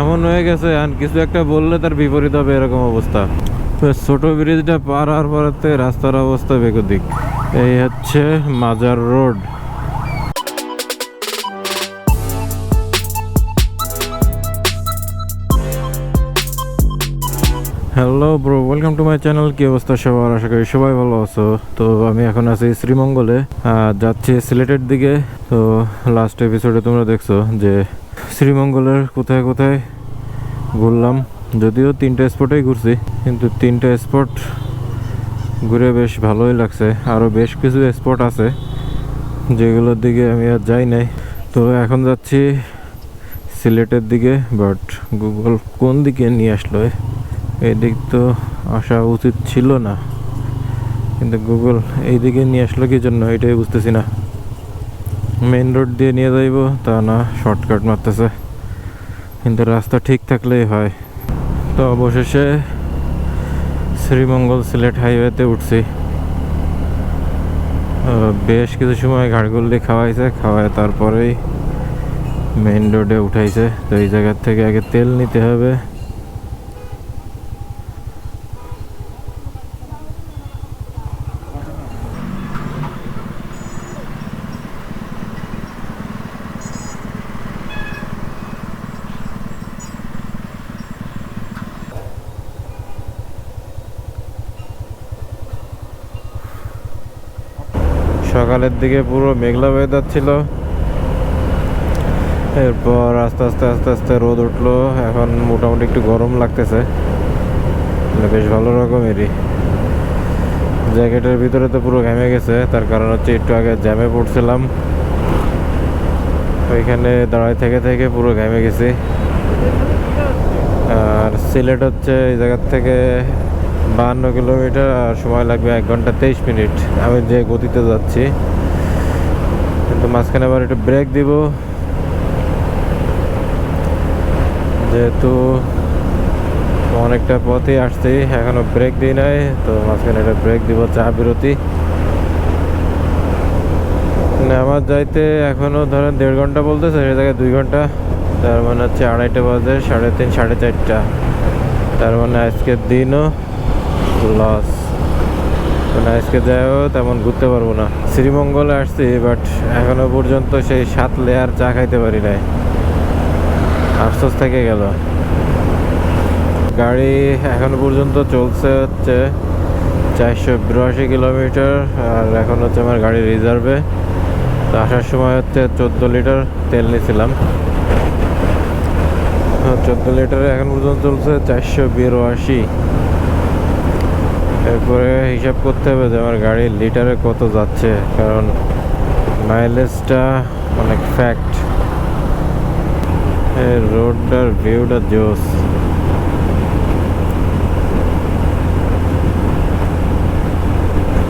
এমন হয়ে গেছে? আর কিছু একটা বললে তার বিপরীত হবে এরকম অবস্থা। তো ছোট ব্রিজটা পার হওয়ার পরেতে রাস্তার অবস্থা বেগদিক এই হচ্ছে মাজার road. Hello bro, welcome to my channel. কি অবস্থা সবার? আশা করি সবাই ভালো আছো। তো আমি এখন আছি শ্রীমঙ্গলে। যাচ্ছি সিলেটের দিকে। তো লাস্ট এপিসোডে তোমরা দেখছ যে শ্রীমঙ্গলের কোথায় কোথায় ঘুরলাম। যদিও তিনটা স্পটেই ঘুরছি, কিন্তু তিনটা স্পট ঘুরে বেশ ভালোই লাগছে। আরও বেশ কিছু স্পট আছে, যেগুলোর দিকে আমি আর যাই নাই। তো এখন যাচ্ছি সিলেটের দিকে বাট গুগল কোন দিকে নিয়ে আসলো? এই দিক তো আসা উচিত ছিল না, কিন্তু গুগল এই দিকে নিয়ে আসলো কি জন্য? এটাই বুঝতেছি না। মেইন রোড দিয়ে নিয়ে যাইব, তা না শর্টকাট মারতেছে। কিন্তু রাস্তা ঠিক থাকলেই হয়। তো অবশেষে শ্রীমঙ্গল সিলেট হাইওয়েতে উঠছি। বেশ কিছু সময় ঘাটগুলি খাওয়াইছে, খাওয়ায় তারপরেই মেন রোডে উঠাইছে। তো এই জায়গার থেকে আগে তেল নিতে হবে। সকালের দিকে পুরো মেঘলা ওয়েদার ছিল এরপর আস্তে আস্তে আস্তে আস্তে রোদ উঠল। এখন মোটামুটি একটু গরম লাগতেছে। মানে বেশ ভালো রকমেরই। জ্যাকেটের ভিতরে তো পুরো ঘেমে গেছে। তার কারণ হচ্ছে একটু আগে জ্যামে পড়ছিলাম। ওইখানে দাঁড়ায় থেকে থেকে পুরো ঘেমে গেছি। আর সিলেট হচ্ছে এই জায়গার থেকে বাহান্ন কিলোমিটার, আর সময় লাগবে এক ঘণ্টা তেইশ মিনিট। আমি যে গতিতে যাচ্ছি, কিন্তু মাঝখানে আবার একটু ব্রেক দিব। যেহেতু অনেকটা পথই আসছি, এখনও ব্রেক দিই নাই, তো মাঝখানে একটা ব্রেক দিব চা বিরতি। আমার যাইতে এখনও ধরেন দেড় ঘণ্টা বলতেছে, সে জায়গায় দুই ঘণ্টা। তার মানে হচ্ছে আড়াইটা বাজে, সাড়ে তিন, সাড়ে চারটা। তার মানে আজকের দিনও লস। মানে আজকে যাইও তেমন ঘুরতে পারব না। শ্রীমঙ্গলে আসছি বাট এখনও পর্যন্ত সেই সাত লেয়ার চা খাইতে পারি নাই। আফসোস থেকে গেল। গাড়ি এখনও পর্যন্ত চলছে হচ্ছে চারশো বিরাশি কিলোমিটার, আর এখন হচ্ছে আমার গাড়ি রিজার্ভে তো আসার সময় হচ্ছে চোদ্দ লিটার তেল নিয়েছিলাম চোদ্দ লিটারে এখন পর্যন্ত চলছে চারশো বিরাশি। এরপরে হিসাব করতে হবে যে আমার গাড়ির লিটারে কত যাচ্ছে, কারণ মাইলেজটা অনেক ফ্যাক্ট রোডটার ভিউটা জোস।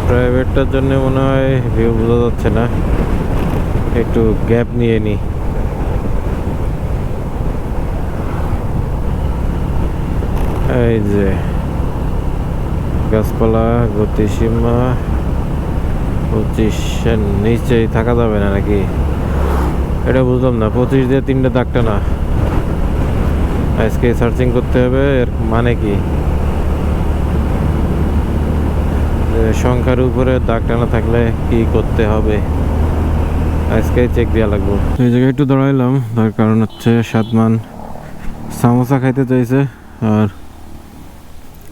প্রাইভেটটার জন্য মনে হয় ভিউ বোঝা যাচ্ছে না। একটু গ্যাপ নিয়ে নি। এই যে গাছপালা, গতিসীমা পঁচিশের নিচেই থাকা যাবে না নাকি? এটা বুঝলাম না, পঁচিশ দিয়ে তিনটে দাগটা না। আজকে সার্চিং করতে হবে, এর মানে কি? সংখ্যার উপরে দাগ টানা থাকলে কি করতে হবে? আজকে চেক দেওয়া লাগবে। এই জায়গায় একটু দাঁড়াইলাম, তার কারণ হচ্ছে সাতমান সামোসা খাইতে চাইছে, আর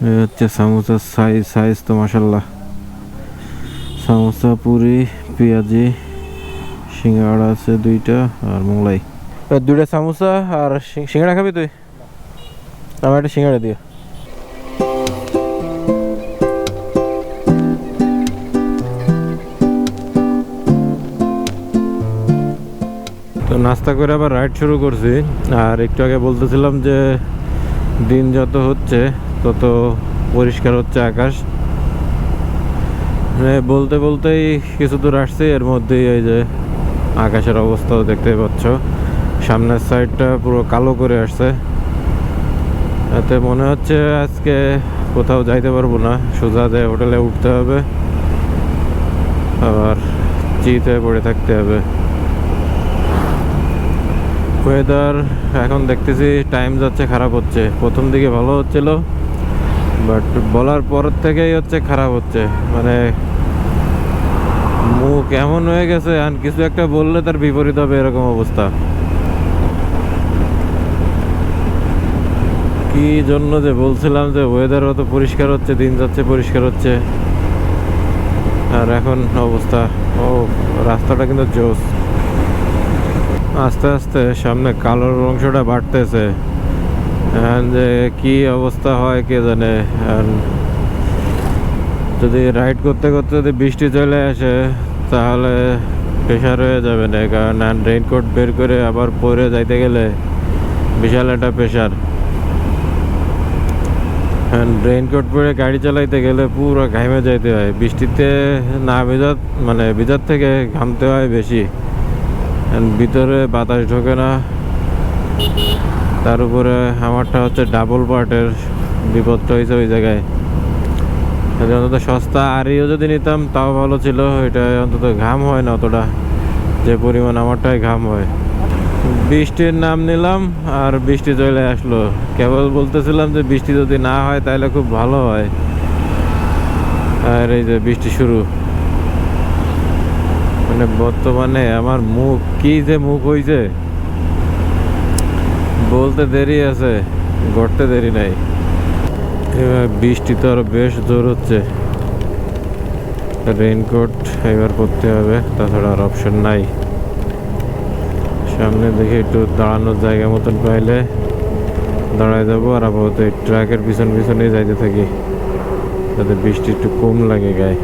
হচ্ছে সামোসার সাইজ সাইজ তো মাসাল্লাহ সামোসা, পুরি, পেঁয়াজি, সিঙ্গাড়া আছে দুইটা আর মোগলাই। দুইটা সামোসা আর সিঙ্গাড়া খাবি তুই? আমার একটা সিঙ্গাড়া দিয়ে তো নাস্তা করে আবার রাইড শুরু করছি। আর একটু আগে বলতেছিলাম যে দিন যত হচ্ছে তত পরিষ্কার হচ্ছে আকাশ। মানে বলতে বলতেই কিছু দূর আসছে, এর মধ্যেই এই যে আকাশের অবস্থাও দেখতে পাচ্ছ। সামনের সাইডটা পুরো কালো করে আসছে। এতে মনে হচ্ছে আজকে কোথাও যাইতে পারব না। সোজা যে হোটেলে উঠতে হবে, আবার চিতে পড়ে থাকতে হবে। ওয়েদার এখন দেখতেছি টাইম যাচ্ছে, খারাপ হচ্ছে। প্রথম দিকে ভালো হচ্ছিল। বাট বলার পর থেকেই হচ্ছে খারাপ হচ্ছে। মানে মুখ এমন হয়ে গেছে, আর কিছু একটা বললে তার বিপরীত হবে এরকম অবস্থা। কি জন্য যে বলছিলাম যে ওয়েদার অত পরিষ্কার হচ্ছে, দিন যাচ্ছে পরিষ্কার হচ্ছে। আর এখন অবস্থা, ও, রাস্তাটা কিন্তু জোস। আস্তে আস্তে সামনে কালোর অংশটা বাড়তেছে। যে কি অবস্থা হয় কে জানে? যদি রাইড করতে করতে যদি বৃষ্টি চলে আসে, তাহলে প্রেশার হয়ে যাবে না। কারণ রেইনকোট বের করে আবার পরে যাইতে গেলে বিশাল একটা প্রেশার রেইনকোট পরে গাড়ি চালাইতে গেলে পুরো ঘামে যাইতে হয়। বৃষ্টিতে না ভেজাত মানে ভেজার থেকে ঘামতে হয় বেশি। ভিতরে বাতাস ঢোকে না। তার উপরে আমারটা হচ্ছে ডাবল পার্টের বিপদটা হয়েছে ওই জায়গায়। অন্তত সস্তা আরিও যদি নিতাম, তাও ভালো ছিল। এটা অন্তত ঘাম হয় না অতটা। যে পরিমাণ আমারটাই ঘাম হয়। বৃষ্টির নাম নিলাম আর বৃষ্টি চলে আসলো। কেবল বলতেছিলাম যে বৃষ্টি যদি না হয় তাহলে খুব ভালো হয়। আর এই যে বৃষ্টি শুরু। মানে বর্তমানে আমার মুখ কি যে মুখ হইছে? বলতে দেরি আছে গড়তে দেরি নাই। এবার বৃষ্টি তো আরও বেশ জোর হচ্ছে। রেইনকোট এবার পরতে হবে, তাছাড়া আর অপশন নাই। সামনে দেখে একটু দাঁড়ানোর জায়গা মতন পাইলে দাঁড়ায় যাব, আর আপাতত এই ট্রাকের পিছন পিছনেই যাইতে থাকি, যাতে বৃষ্টি একটু কম লাগে গায়ে।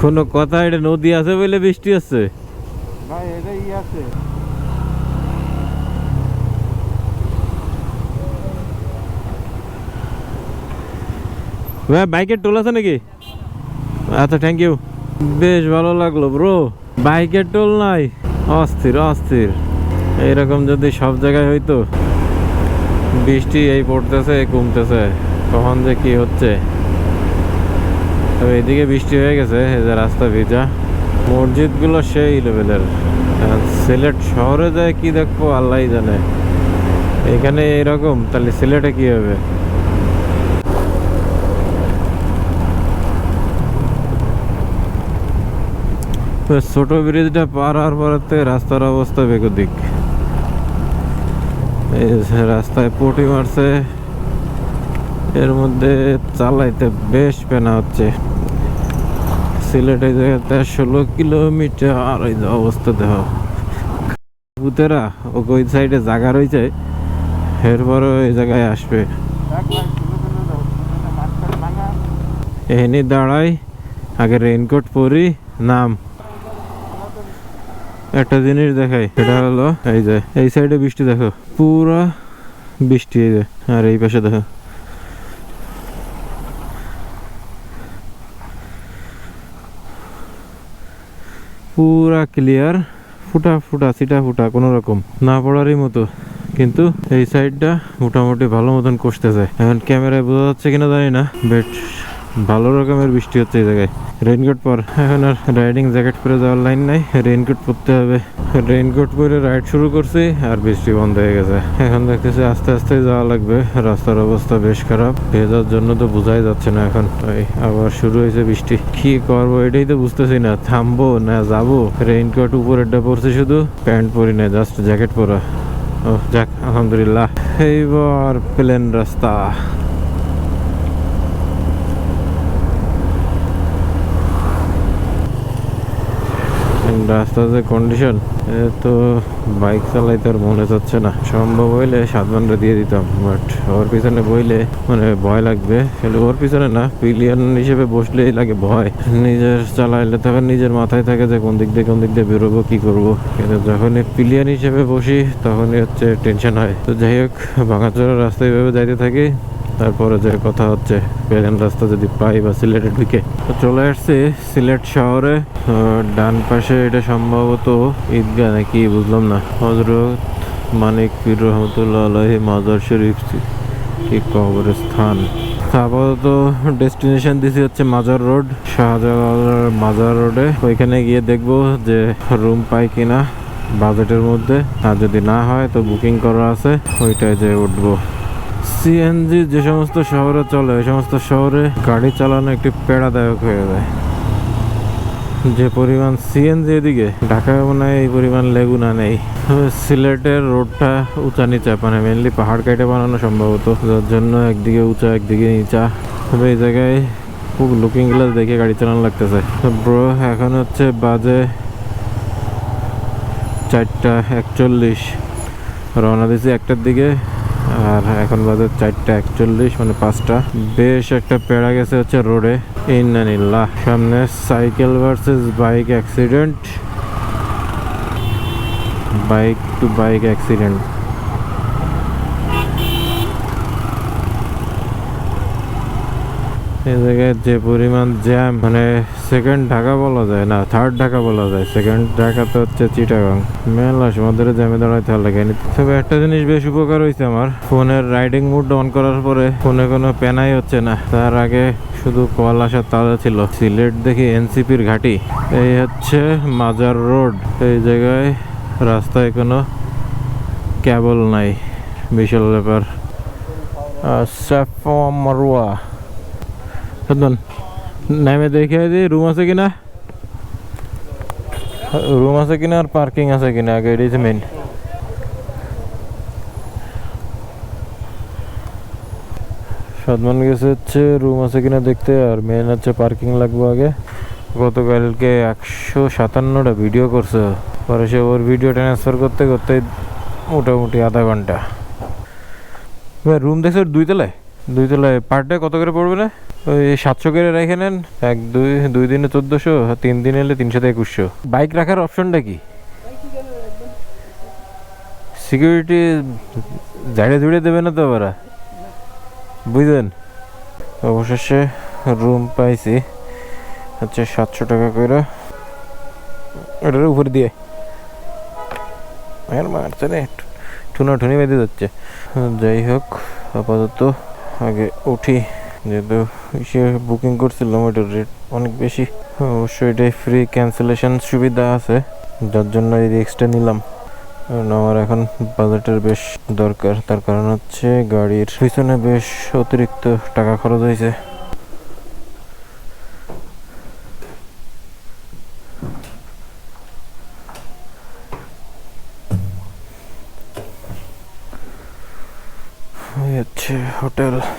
কোনো কথা এটা নদী আছে বলে বৃষ্টি হচ্ছে? ভাই এটাই ই আছে। ভাই বাইকের টোল আছে নাকি? আচ্ছা থ্যাংক ইউ বেশ ভালো লাগল ব্রো বাইকের টোল নাই। অস্থির অস্থির। এইরকম যদি সব জায়গায় হইতো বৃষ্টি এই পড়তেছে কমতেছে কখন যে কি হচ্ছে? তবে এদিকে বৃষ্টি হয়ে গেছে, এই যে রাস্তা ভিজা। মসজিদগুলো সেই লেভেলের। সিলেট শহরে যায় কি দেখব আল্লাহ জানে। এখানে এরকম, তাহলে সিলেটে কি হবে? ছোট ব্রিজটা পার হওয়ার পরেতে রাস্তার অবস্থা বেগদিক রাস্তায় পটি মারছে, এর মধ্যে চালাইতে বেশ পেনা হচ্ছে। সিলেটে জায়গাতে ষোলো কিলোমিটার এই যে অবস্থা দেহ ভূতেরা ও ওই সাইডে জায়গা রয়েছে, এরপরও এই জায়গায় আসবে। এখানে দাঁড়াই, আগে রেইনকোট পরি, নাম। একটা জিনিস দেখাই, সেটা হলো এই যে, এই সাইডে বৃষ্টি, দেখো। পুরা বৃষ্টি, এই যে, আর এই পাশে, দেখো। পুরা ক্লিয়ার ফুটা ফুটা সিটা ফুটা, কোনো রকম। না পড়ারই মতো। কিন্তু এই সাইডটা মোটামুটি ভালো মতন কষতে যায় এখন ক্যামেরায় বোঝা যাচ্ছে কিনা জানি না বেট ভালো রকমের বৃষ্টি হচ্ছে এই জায়গায়। রেইনকোট পর। এখন আর রাইডিং জ্যাকেট পরে যাওয়ার লাইন নাই। রেইনকোট পরতে হবে। রেইনকোট পরে রাইড শুরু করছি আর বৃষ্টি বন্ধ হয়ে গেছে। এখন দেখতেছি আস্তে আস্তে যাওয়া লাগবে। রাস্তার অবস্থা বেশ খারাপ। ভেজার জন্য তো বোঝাই যাচ্ছে না এখন। এই আবার শুরু হয়েছে বৃষ্টি। কি করব এটাই তো বুঝতেছি না। থামবো না যাব? রেইনকোট উপরেরটা পরছি শুধু। প্যান্ট পরি না জাস্ট জ্যাকেট পরা। ও, যাক, আলহামদুলিল্লাহ। এইবার প্লেন রাস্তা। রাস্তার যে কন্ডিশন তো বাইক চালাইতে আর মনে যাচ্ছে না। সম্ভব হইলে সাত ঘণ্টা দিয়ে দিতাম বাট ওর পিছনে বইলে মানে ভয় লাগবে। কিন্তু ওর পিছনে না পিলিয়ন হিসেবে বসলেই লাগে ভয়। নিজের চালাইলে তখন নিজের মাথায় থাকে যে কোন দিক দিয়ে কোন দিক দিয়ে বেরোবো, কি করব। কিন্তু যখনই পিলিয়ন হিসেবে বসি, তখনই হচ্ছে টেনশন হয়। তো যাই হোক ভাঙাচোরা রাস্তায় এভাবে যাইতে থাকি। তারপরে যে কথা হচ্ছে প্লেন রাস্তা যদি পাই বা সিলেটের দিকে। চলে আসছি সিলেট শহরে। ডান পাশে এটা সম্ভবত ঈদগাহ নাকি, বুঝলাম না। হজরত মানিক পীর রহমতুল্লাহ আলহি মাজার শরীফ কি কবরস্থান আপাতত ডেস্টিনেশন দিছি হচ্ছে মাজার রোড শাহজালাল মাজার রোডে। ওইখানে গিয়ে দেখব যে রুম পাই কিনা বাজেটের মধ্যে। আর যদি না হয়, তো বুকিং করা আছে, ওইটাই যে উঠবো। সিএনজি যে সমস্ত শহরে চলে, ওই সমস্ত শহরে গাড়ি চালানো একটি পেড়াদায়ক হয়ে যায়। যে পরিমাণ সিএনজি এদিকে, ঢাকায় মনে হয় এই পরিমাণ লেগুনা নেই। সিলেটের রোডটা উঁচা নিচা মানে মেনলি পাহাড় কেটে বানানো সম্ভবত। যার জন্য একদিকে উঁচা, একদিকে নিচা। তবে এই জায়গায় খুব লুকিং গ্লাস দেখে গাড়ি চালানো লাগতেছে। ব্রো এখন হচ্ছে বাজে চারটা একচল্লিশ। রওনা দিয়েছি একটার দিকে। আর এখন বাজে চারটা একচল্লিশ মানে পাঁচটা। বেশ একটা পেড়া গেছে হচ্ছে রোডে। ইন্নানিল্লা সামনে cycle versus bike accident bike to bike accident এই জায়গায় যে পরিমাণ জ্যাম মানে সেকেন্ড ঢাকা বলা যায় না থার্ড ঢাকা বলা যায়। সেকেন্ড ঢাকা তো হচ্ছে চিটাগাং মেলা সময় ধরে জ্যামে দাঁড়াইতে ভালো লাগে তবে একটা জিনিস বেশ উপকার হয়েছে আমার, ফোনের রাইডিং মুড অন করার পরে ফোনে কোনো পেনাই হচ্ছে না। তার আগে শুধু কল আসার তাজা ছিল। সিলেট দেখি এনসিপির ঘাটি। এই হচ্ছে মাজার রোড। এই জায়গায় রাস্তায় কোনো ক্যাবল নাই। বিশাল ব্যাপার। সাফা মারুয়া। সদন নামে দেখে যে রুম আছে কিনা? রুম আছে কিনা আর পার্কিং আছে কিনা? আগে এটাই মেন সদমান গেছে হচ্ছে রুম আছে কিনা দেখতে, আর মেন হচ্ছে পার্কিং লাগবে আগে। গতকালকে একশো সাতান্নটা ভিডিও করছে। পরে সে ওর ভিডিও ট্রান্সফার করতে করতে মোটামুটি আধা ঘণ্টা। রুম দেখছ দুই তলায়? দুই তলায় পার ডে কত করে পড়বে না ওই সাতশো করে রেখে নেন। এক, দুই দুই দিনে চোদ্দোশো, তিন দিন এলে তিনশো থেকে একুশশো। বাইক রাখার অপশনটা কি? সিকিউরিটি ঝাড়ে ঝুড়ে দেবে না তো ওরা? বুঝলেন? অবশেষে রুম পাইছি। হচ্ছে সাতশো টাকা করে। এটার উপর দিয়ে। মারছে রে। ঠুনা ঠুনি বেঁধে যাচ্ছে। যাই হোক, আপাতত আগে উঠি, যেহেতু সে বুকিং করছিলাম ওইটার রেট অনেক বেশি। অবশ্যই এটাই ফ্রি ক্যান্সেলেশন সুবিধা আছে, যার জন্য এই রিক্সটা নিলাম। কারণ আমার এখন বাজেটের বেশ দরকার। তার কারণ হচ্ছে গাড়ির পিছনে বেশ অতিরিক্ত টাকা খরচ হয়েছে। এই হচ্ছে হোটেল